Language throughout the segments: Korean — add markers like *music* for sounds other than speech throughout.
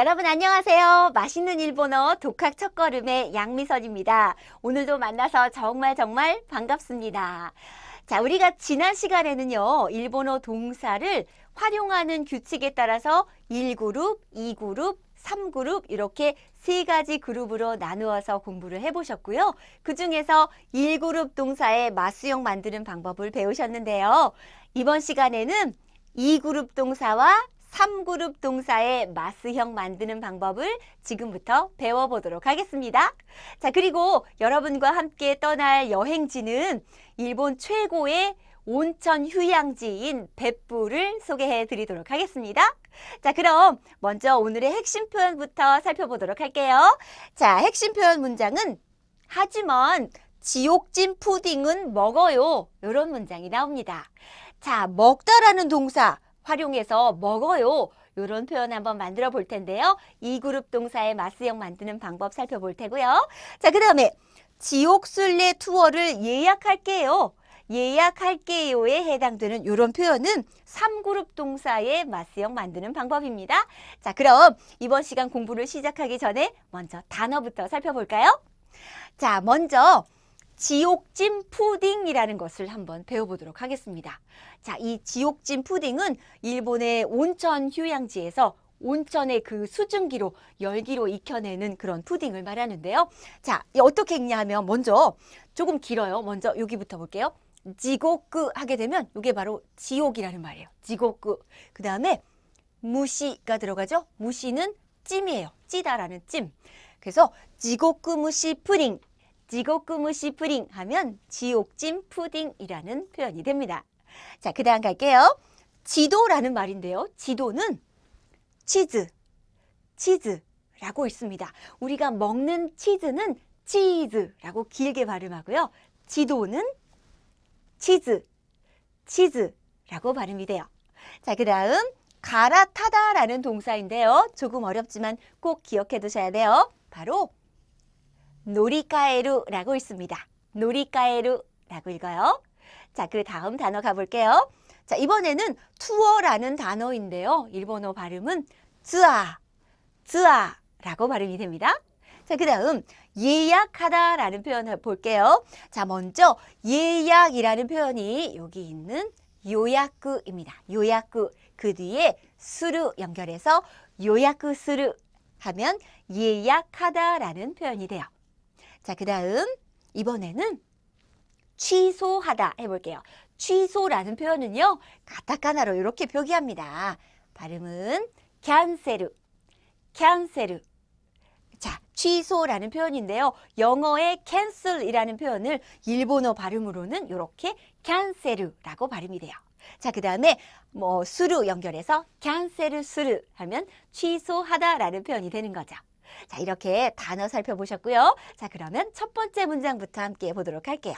여러분 안녕하세요. 맛있는 일본어 독학 첫걸음의 양미선입니다. 오늘도 만나서 정말 정말 반갑습니다. 자, 우리가 지난 시간에는요, 일본어 동사를 활용하는 규칙에 따라서 1그룹, 2그룹, 3그룹 이렇게 세 가지 그룹으로 나누어서 공부를 해보셨고요. 그 중에서 1그룹 동사의 마수형 만드는 방법을 배우셨는데요. 이번 시간에는 2그룹 동사와 3그룹 동사의 마스형 만드는 방법을 지금부터 배워보도록 하겠습니다. 자, 그리고 여러분과 함께 떠날 여행지는 일본 최고의 온천 휴양지인 벳부를 소개해 드리도록 하겠습니다. 자, 그럼 먼저 오늘의 핵심 표현부터 살펴보도록 할게요. 자, 핵심 표현 문장은 하지만 지옥진 푸딩은 먹어요. 이런 문장이 나옵니다. 자, 먹다라는 동사 활용해서 먹어요. 이런 표현 한번 만들어 볼 텐데요. 이 그룹 동사의 마스형 만드는 방법 살펴볼 테고요. 자, 그 다음에 지옥순례 투어를 예약할게요. 예약할게요에 해당되는 이런 표현은 3그룹 동사의 마스형 만드는 방법입니다. 자, 그럼 이번 시간 공부를 시작하기 전에 먼저 단어부터 살펴볼까요? 자, 먼저 지옥찜 푸딩이라는 것을 한번 배워보도록 하겠습니다. 자, 이 지옥찜 푸딩은 일본의 온천 휴양지에서 온천의 그 수증기로 열기로 익혀내는 그런 푸딩을 말하는데요. 자, 이 어떻게 읽냐 하면 먼저 조금 길어요. 먼저 여기부터 볼게요. 지옥그 하게 되면 이게 바로 지옥이라는 말이에요. 지옥그. 그 다음에 무시가 들어가죠. 무시는 찜이에요. 찌다라는 찜. 그래서 지옥그 무시 푸딩 지옥구무시 푸딩 하면 지옥찜 푸딩이라는 표현이 됩니다. 자, 그 다음 갈게요. 지도라는 말인데요. 지도는 치즈, 치즈라고 있습니다. 우리가 먹는 치즈는 치즈라고 길게 발음하고요. 지도는 치즈, 치즈라고 발음이 돼요. 자, 그 다음 갈아타다라는 동사인데요. 조금 어렵지만 꼭 기억해 두셔야 돼요. 바로 노리카에루라고 있습니다. 노리카에루라고 읽어요. 자, 그 다음 단어 가볼게요. 자, 이번에는 투어라는 단어인데요. 일본어 발음은 쯔아, 쯔아라고 발음이 됩니다. 자, 그 다음 예약하다라는 표현을 볼게요. 자, 먼저 예약이라는 표현이 여기 있는 요약구입니다. 요약구. 그 뒤에 수루 연결해서 요약구 수루 하면 예약하다라는 표현이 돼요. 자, 그 다음 이번에는 취소하다 해볼게요. 취소라는 표현은요. 가타카나로 이렇게 표기합니다. 발음은 캔세르, 캔세르. 자, 취소라는 표현인데요. 영어의 cancel이라는 표현을 일본어 발음으로는 이렇게 캔세르라고 발음이 돼요. 자, 그 다음에 뭐 수루 연결해서 캔세르 수루 하면 취소하다라는 표현이 되는 거죠. 자, 이렇게 단어 살펴보셨고요. 자, 그러면 첫 번째 문장부터 함께 보도록 할게요.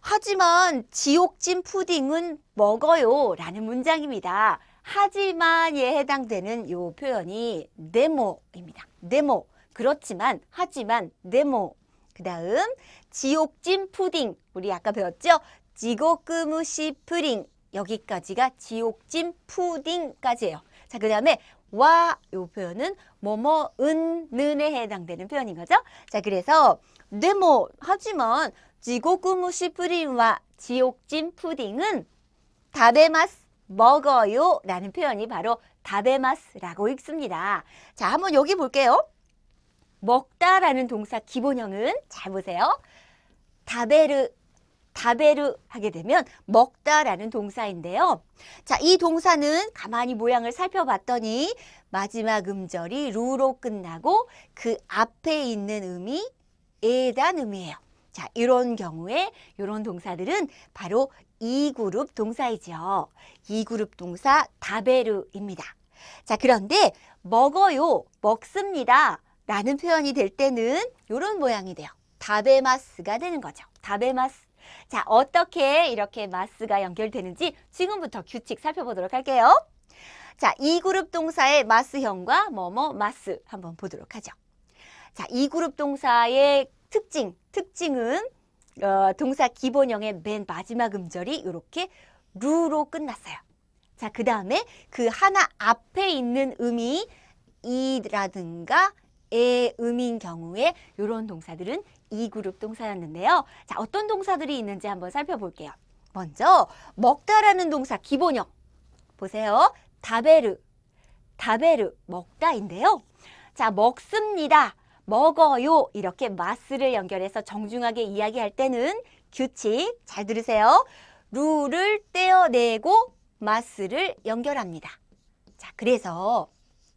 하지만 지옥찜 푸딩은 먹어요 라는 문장입니다. 하지만에 해당되는 요 표현이 네모입니다. 네모. 그렇지만, 하지만, 네모. 그 다음, 지옥찜 푸딩. 우리 아까 배웠죠? 지옥그무시 푸딩. 여기까지가 지옥찜 푸딩까지예요. 자, 그 다음에 와, 요 표현은 뭐뭐, 은, 는에 해당되는 표현인 거죠. 자, 그래서 네모, 하지만 지옥그무시 푸딩과 지옥찜 푸딩은 다베마스, 먹어요 라는 표현이 바로 다베마스라고 읽습니다. 자, 한번 여기 볼게요. 먹다 라는 동사 기본형은 잘 보세요. 다베르, 다베르 하게 되면 먹다라는 동사인데요. 자, 이 동사는 가만히 모양을 살펴봤더니 마지막 음절이 루로 끝나고 그 앞에 있는 음이 에단 음이에요. 자, 이런 경우에 이런 동사들은 바로 이그룹 동사이죠. 이그룹 동사 다베르입니다. 자, 그런데 먹어요, 먹습니다 라는 표현이 될 때는 이런 모양이 돼요. 다베마스가 되는 거죠. 다베마스. 자, 어떻게 이렇게 마스가 연결되는지 지금부터 규칙 살펴보도록 할게요. 자, 이 그룹 동사의 마스형과 뭐뭐 마스 한번 보도록 하죠. 자, 이 그룹 동사의 특징, 특징은 어, 동사 기본형의 맨 마지막 음절이 이렇게 루로 끝났어요. 자, 그 다음에 그 하나 앞에 있는 음이 이라든가 에, 음인 경우에 이런 동사들은 이 그룹 동사였는데요. 자, 어떤 동사들이 있는지 한번 살펴볼게요. 먼저 먹다라는 동사 기본형 보세요. 다베르, 다베르 먹다인데요. 자, 먹습니다. 먹어요. 이렇게 마스를 연결해서 정중하게 이야기할 때는 규칙 잘 들으세요. 루를 떼어내고 마스를 연결합니다. 자, 그래서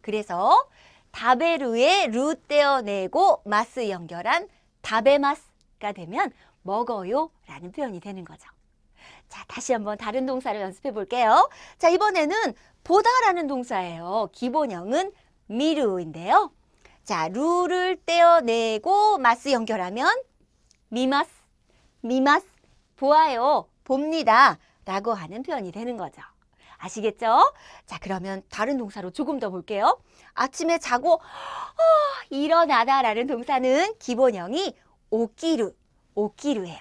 그래서 다베르에 루 떼어내고 마스 연결한 다베마스가 되면 먹어요 라는 표현이 되는 거죠. 자, 다시 한번 다른 동사를 연습해 볼게요. 자, 이번에는 보다라는 동사예요. 기본형은 미루인데요. 자, 루를 떼어내고 마스 연결하면 미마스, 미마스, 보아요, 봅니다 라고 하는 표현이 되는 거죠. 아시겠죠? 자, 그러면 다른 동사로 조금 더 볼게요. 아침에 자고 어, 일어나다라는 동사는 기본형이 오기루, 오기루예요.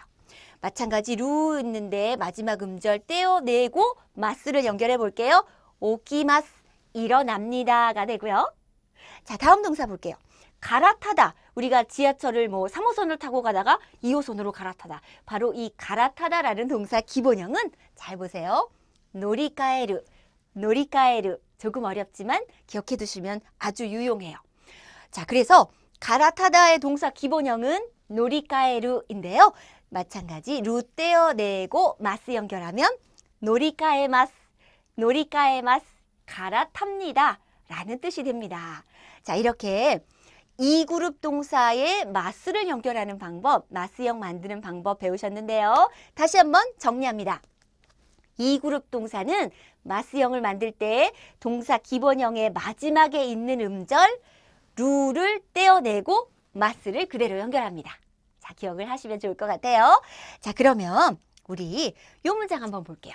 마찬가지 루 있는데 마지막 음절 떼어내고 마스를 연결해 볼게요. 오기마스, 일어납니다가 되고요. 자, 다음 동사 볼게요. 갈아타다. 우리가 지하철을 뭐 3호선을 타고 가다가 2호선으로 갈아타다. 바로 이 갈아타다라는 동사 기본형은 잘 보세요. 노리카에르, 노리카에르. 조금 어렵지만 기억해 두시면 아주 유용해요. 자, 그래서 갈아타다의 동사 기본형은 노리카에르인데요. 마찬가지 루 떼어내고 마스 연결하면 노리카에마스, 노리카에마스, 갈아탑니다. 라는 뜻이 됩니다. 자, 이렇게 이 그룹 동사에 마스를 연결하는 방법, 마스형 만드는 방법 배우셨는데요. 다시 한번 정리합니다. 이 그룹 동사는 마스형을 만들 때 동사 기본형의 마지막에 있는 음절 루를 떼어내고 마스를 그대로 연결합니다. 자, 기억을 하시면 좋을 것 같아요. 자, 그러면 우리 요 문장 한번 볼게요.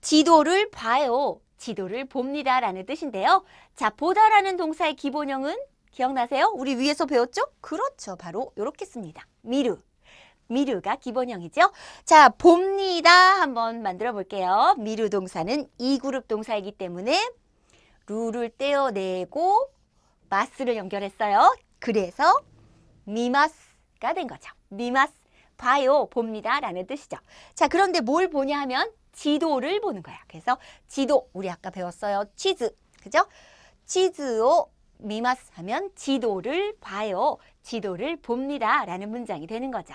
지도를 봐요. 지도를 봅니다. 라는 뜻인데요. 자, 보다라는 동사의 기본형은 기억나세요? 우리 위에서 배웠죠? 그렇죠. 바로 이렇게 씁니다. 미루. 미루가 기본형이죠. 자, 봅니다. 한번 만들어 볼게요. 미루 동사는 이 그룹 동사이기 때문에 루를 떼어내고 마스를 연결했어요. 그래서 미마스가 된 거죠. 미마스. 봐요, 봅니다. 라는 뜻이죠. 자, 그런데 뭘 보냐 하면 지도를 보는 거야. 그래서 지도, 우리 아까 배웠어요. 치즈. 그죠? 치즈を 미마스 하면 지도를 봐요. 지도를 봅니다. 라는 문장이 되는 거죠.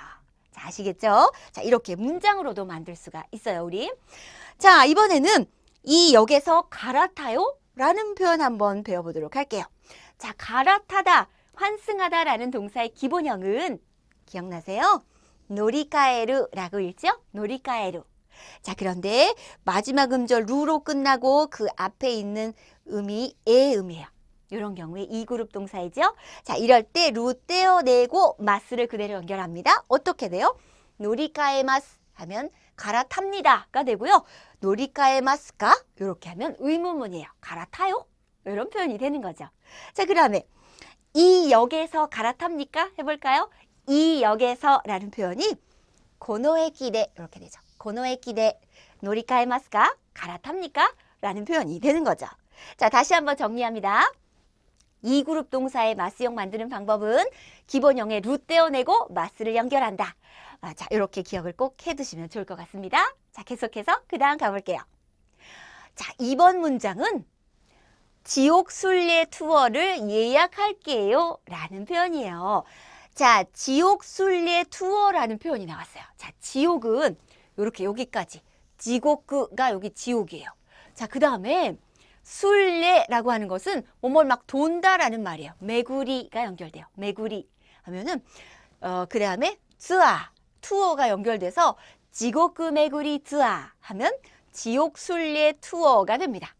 자, 아시겠죠? 자, 이렇게 문장으로도 만들 수가 있어요, 우리. 자, 이번에는 이 역에서 갈아타요? 라는 표현 한번 배워보도록 할게요. 자, 갈아타다, 환승하다 라는 동사의 기본형은 기억나세요? 노리카에르라고 읽죠? 노리카에르. 자, 그런데 마지막 음절 루로 끝나고 그 앞에 있는 음이 에 음이에요. 이런 경우에 이 그룹 동사이죠. 자, 이럴 때 루 떼어내고 마스를 그대로 연결합니다. 어떻게 돼요? 노리카에 마스 하면 갈아탑니다가 되고요. 노리카에 마스가 이렇게 하면 의문문이에요. 갈아타요? 이런 표현이 되는 거죠. 자, 그 다음에 이 역에서 갈아탑니까? 해볼까요? 이 역에서 라는 표현이 고노의 기대 이렇게 되죠. 고노의 기대 노리카에 마스가 갈아탑니까? 라는 표현이 되는 거죠. 자, 다시 한번 정리합니다. 이 그룹 동사의 마스형 만드는 방법은 기본형에 루 떼어내고 마스를 연결한다. 아, 자, 이렇게 기억을 꼭 해두시면 좋을 것 같습니다. 자, 계속해서 그 다음 가볼게요. 자, 이번 문장은 지옥 순례 투어를 예약할게요. 라는 표현이에요. 자, 지옥 순례 투어라는 표현이 나왔어요. 자, 지옥은 이렇게 여기까지. 지옥구가 여기 지옥이에요. 자, 그 다음에 순례라고 하는 것은 뭐뭘 막 돈다라는 말이에요. 메구리가 연결돼요. 메구리 하면은 어, 그 다음에ツア 투어가 연결돼서 지옥구 메구리 투어 하면 지옥 순례 투어가 됩니다.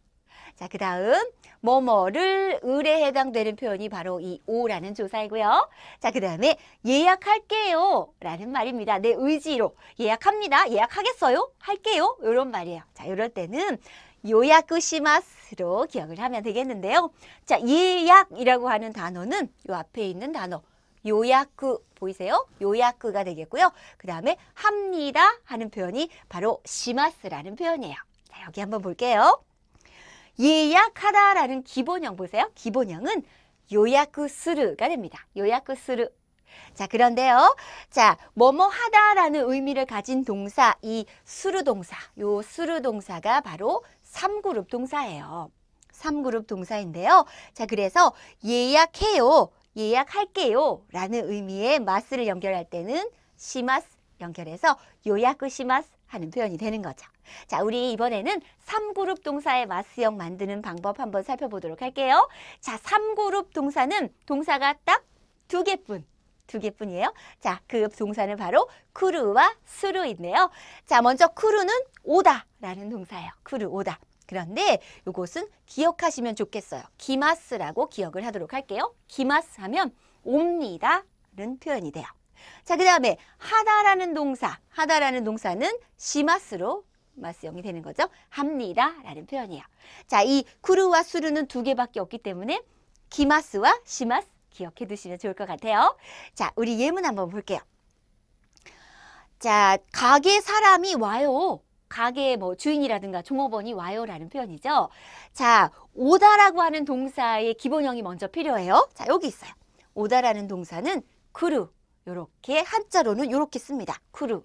자, 그 다음 뭐뭐를 을에 해당되는 표현이 바로 이 오라는 조사이고요. 자, 그 다음에 예약할게요 라는 말입니다. 내 의지로 예약합니다. 예약하겠어요? 할게요. 이런 말이에요. 자, 이럴 때는 요약시마스로 기억을 하면 되겠는데요. 자, 예약이라고 하는 단어는 요 앞에 있는 단어 요약구 보이세요? 요약구가 되겠고요. 그 다음에 합니다 하는 표현이 바로 시마스라는 표현이에요. 자, 여기 한번 볼게요. 예약하다라는 기본형 보세요. 기본형은 요약스르가 됩니다. 요약스르. 자, 그런데요. 자, 뭐뭐 하다라는 의미를 가진 동사, 이 수르 동사, 요 수르 동사가 바로 3그룹 동사예요. 3그룹 동사인데요. 자, 그래서 예약해요, 예약할게요 라는 의미의 마스를 연결할 때는 시마스 연결해서 요약그 시마스 하는 표현이 되는 거죠. 자, 우리 이번에는 3그룹 동사의 마스형 만드는 방법 한번 살펴보도록 할게요. 자, 3그룹 동사는 동사가 딱 두 개뿐. 두 개뿐이에요. 자, 그 동사는 바로 쿠르와 수루인데요. 자, 먼저 쿠르는 오다라는 동사예요. 쿠르 오다. 그런데 이것은 기억하시면 좋겠어요. 기마스라고 기억을 하도록 할게요. 기마스 하면 옵니다라는 표현이 돼요. 자, 그 다음에 하다라는 동사, 하다라는 동사는 시마스로 마스형이 되는 거죠. 합니다라는 표현이에요. 자, 이 쿠르와 수르는 두 개밖에 없기 때문에 기마스와 시마스 기억해 두시면 좋을 것 같아요. 자, 우리 예문 한번 볼게요. 자, 가게 사람이 와요. 가게 뭐 주인이라든가 종업원이 와요라는 표현이죠. 자, 오다라고 하는 동사의 기본형이 먼저 필요해요. 자, 여기 있어요. 오다라는 동사는 쿠르. 요렇게 한자로는 요렇게 씁니다. 쿠르.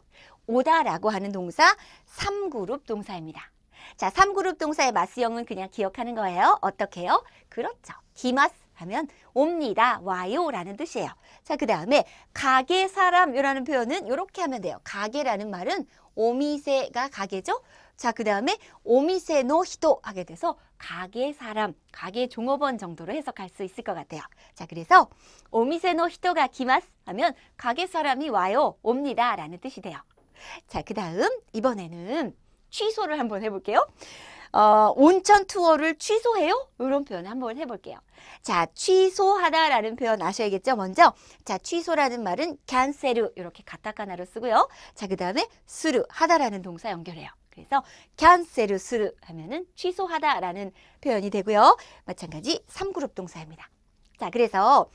오다라고 하는 동사 3그룹 동사입니다. 자, 3그룹 동사의 마스형은 그냥 기억하는 거예요. 어떻게 해요? 그렇죠. 기마스 하면 옵니다, 와요 라는 뜻이에요. 자, 그 다음에 가게 사람이라는 표현은 이렇게 하면 돼요. 가게라는 말은 오미세가 가게죠. 자, 그 다음에 오미세 노 히도 하게 돼서 가게 사람, 가게 종업원 정도로 해석할 수 있을 것 같아요. 자, 그래서 오미세 노 히도가 기마스 하면 가게 사람이 와요, 옵니다 라는 뜻이 돼요. 자, 그 다음 이번에는 취소를 한번 해볼게요. 어, 온천 투어를 취소해요? 이런 표현 한번 해볼게요. 자, 취소하다라는 표현 아셔야겠죠? 먼저, 자, 취소라는 말은 캔세르 이렇게 가타카나로 쓰고요. 자, 그 다음에 스루 하다라는 동사 연결해요. 그래서 캔세르 스루 하면은 취소하다라는 표현이 되고요. 마찬가지 3그룹 동사입니다. 자, 그래서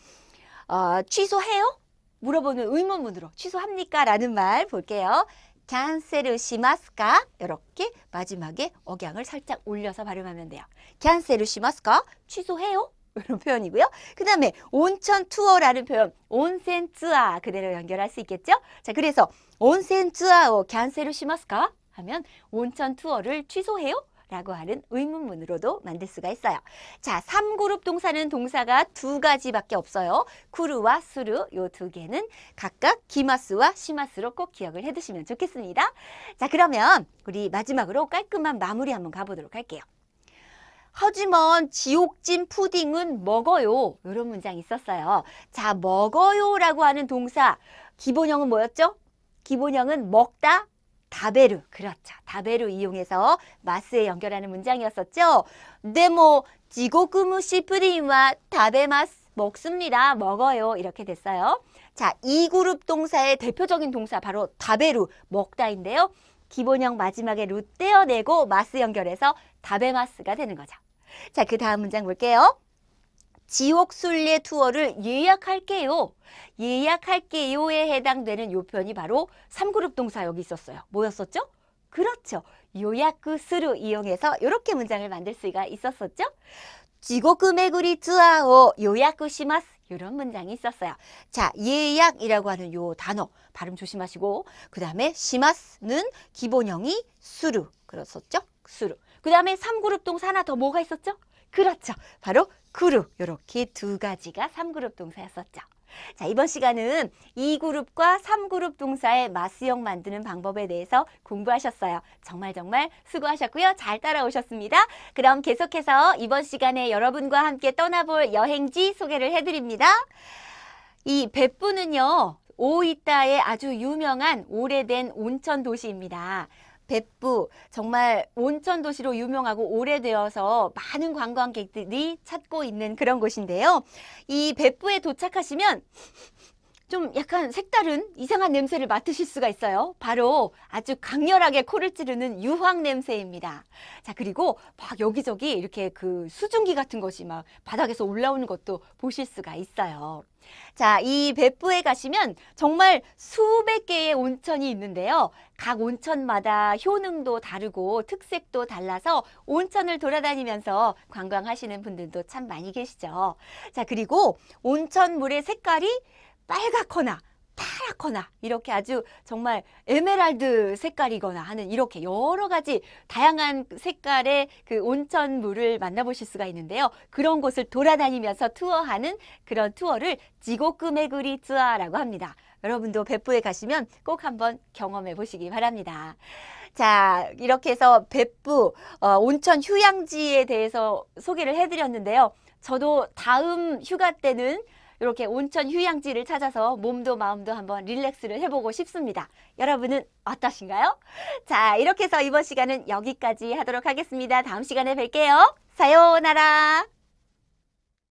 어, 취소해요? 물어보는 의문문으로 취소합니까? 라는 말 볼게요. 캔셀을 시마스까? 이렇게 마지막에 억양을 살짝 올려서 발음하면 돼요. 캔셀을 시마스까? 취소해요? *laughs* 이런 표현이고요. 그 다음에 온천 투어라는 표현, 온센 투어 그대로 연결할 수 있겠죠? 자, 그래서 온센 투어を캔셀을 시마스까? 하면 온천 투어를 취소해요? 라고 하는 의문문으로도 만들 수가 있어요. 자, 3그룹 동사는 동사가 두 가지밖에 없어요. 쿠르와 수르 요두 개는 각각 기마스와 시마스로 꼭 기억을 해두시면 좋겠습니다. 자, 그러면 우리 마지막으로 깔끔한 마무리 한번 가보도록 할게요. 하지만 지옥진 푸딩은 먹어요. 이런 문장이 있었어요. 자, 먹어요 라고 하는 동사 기본형은 뭐였죠? 기본형은 먹다, 다베르. 그렇죠. 다베르 이용해서 마스에 연결하는 문장이었었죠. 데모 지고쿠무시 푸딩과 다베마스. 먹습니다. 먹어요. 이렇게 됐어요. 자, 이 그룹 동사의 대표적인 동사 바로 다베루, 먹다인데요. 기본형 마지막에 루 떼어내고 마스 연결해서 다베마스가 되는 거죠. 자, 그 다음 문장 볼게요. 지옥 순례 투어를 예약할게요. 예약할게요에 해당되는 요 표현이 바로 3그룹 동사 여기 있었어요. 뭐였었죠? 그렇죠. 요약그 스루 이용해서 이렇게 문장을 만들 수가 있었었죠. 지고쿠 메구리 투어を 요약그 시마스 이런 문장이 있었어요. 자, 예약이라고 하는 요 단어 발음 조심하시고 그 다음에 시마스는 기본형이 수루 그렇었죠? 수루. 그 다음에 3그룹 동사 하나 더 뭐가 있었죠? 그렇죠. 바로 그룹 이렇게 두 가지가 3그룹 동사였었죠. 자, 이번 시간은 2그룹과 3그룹 동사의 마스형 만드는 방법에 대해서 공부하셨어요. 정말 정말 수고하셨고요. 잘 따라오셨습니다. 그럼 계속해서 이번 시간에 여러분과 함께 떠나볼 여행지 소개를 해드립니다. 이 베푸는요, 오이타의 아주 유명한 오래된 온천 도시입니다. 백부 정말 온천 도시로 유명하고 오래되어서 많은 관광객들이 찾고 있는 그런 곳인데요. 이 백부에 도착하시면 좀 약간 색다른 이상한 냄새를 맡으실 수가 있어요. 바로 아주 강렬하게 코를 찌르는 유황 냄새입니다. 자, 그리고 막 여기저기 이렇게 그 수증기 같은 것이 막 바닥에서 올라오는 것도 보실 수가 있어요. 자, 이別府에 가시면 정말 수백 개의 온천이 있는데요. 각 온천마다 효능도 다르고 특색도 달라서 온천을 돌아다니면서 관광하시는 분들도 참 많이 계시죠. 자, 그리고 온천 물의 색깔이 빨갛거나 파랗거나 이렇게 아주 정말 에메랄드 색깔이거나 하는 이렇게 여러 가지 다양한 색깔의 그 온천물을 만나보실 수가 있는데요. 그런 곳을 돌아다니면서 투어하는 그런 투어를 지고꾸메구리 투어라고 합니다. 여러분도 배포에 가시면 꼭 한번 경험해 보시기 바랍니다. 자, 이렇게 해서 벳부 어, 온천 휴양지에 대해서 소개를 해드렸는데요. 저도 다음 휴가 때는 이렇게 온천 휴양지를 찾아서 몸도 마음도 한번 릴렉스를 해보고 싶습니다. 여러분은 어떠신가요? 자, 이렇게 해서 이번 시간은 여기까지 하도록 하겠습니다. 다음 시간에 뵐게요. 사요나라.